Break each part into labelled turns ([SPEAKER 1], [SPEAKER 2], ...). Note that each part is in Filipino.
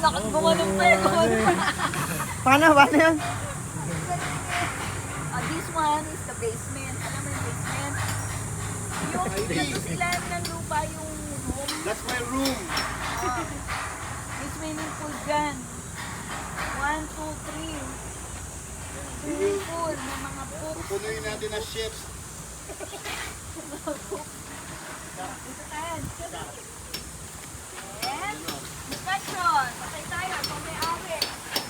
[SPEAKER 1] lakas gumanong pa yun.
[SPEAKER 2] Paano? Paano yan?
[SPEAKER 1] Ah, this one is the basement. Alam mo yung basement? Yung dito sila ng lupa yung room.
[SPEAKER 3] That's my room.
[SPEAKER 1] Ah, may swimming pool dyan. One, two, three. Swimming pool. May mga poops.
[SPEAKER 3] Pupunuin natin na ships.
[SPEAKER 1] Dito tayo. And, inspection. Patay tayo. Kung may ari.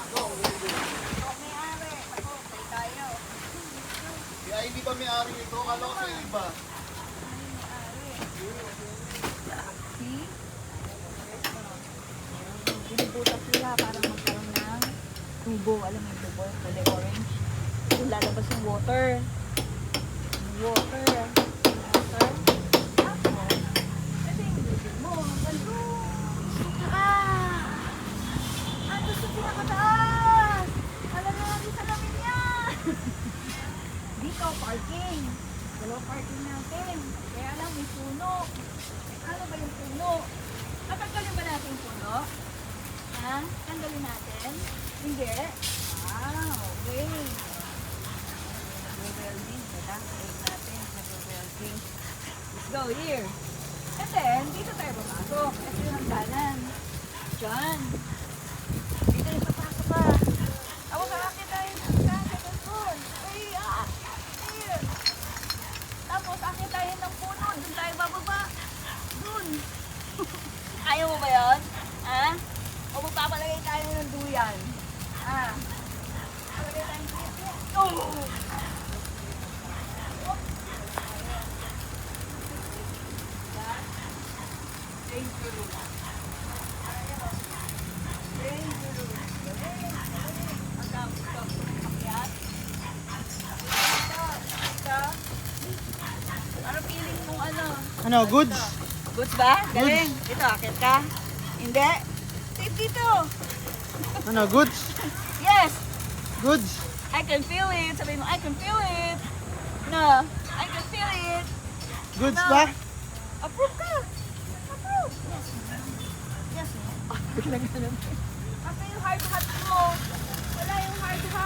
[SPEAKER 1] Ako. Kung may ari. Ako, patay tayo.
[SPEAKER 3] Kaya hindi ba may-ari nito? Kala ko sa iba.
[SPEAKER 1] See? Binibutas sila para magkaroon ng tubo. Alam mo yung tubo? Kulay orange. Doon lalabas yung water. Water. Tapos, ito yung bibig mo. Ganito. Ah! Ando sa pinakataas! Alam na natin sa lamin yan! Dito, parking. Dalawa parking natin. Kaya lang, may puno. Ano ba yung puno? Tatanggalin ba natin yung puno? Ha? Tanggalin natin? Hindi. Wow, okay. Nag-welding. Teka, wait natin. Nag-welding. Let's go here. And then, dito tayo papasok. Ito yung hangganan. Diyan. Tayo ng puno. Doon tayo bababa. Doon. Ayaw mo ba yun? Ha? O magpapalagay tayo ng duyan? Ha? Palagay tayo ng duyan. Oh! Danger room. Danger room. Ang dami ko. Akyat. Ito. Ito. Ano feeling mong ano?
[SPEAKER 2] Ano, goods?
[SPEAKER 1] Goods ba? Galing. Ito, akit ka? Hindi. Tip dito.
[SPEAKER 2] Ano, goods?
[SPEAKER 1] Yes.
[SPEAKER 2] Goods?
[SPEAKER 1] I can feel it. Sabi mo, I can feel it. No. I can feel it.
[SPEAKER 2] Goods
[SPEAKER 1] No.
[SPEAKER 2] ba?
[SPEAKER 1] Approve ka. Approve. Yes. Yes. Biglang ganun. Kasi yung hard hat mo. Wala yung hard hat.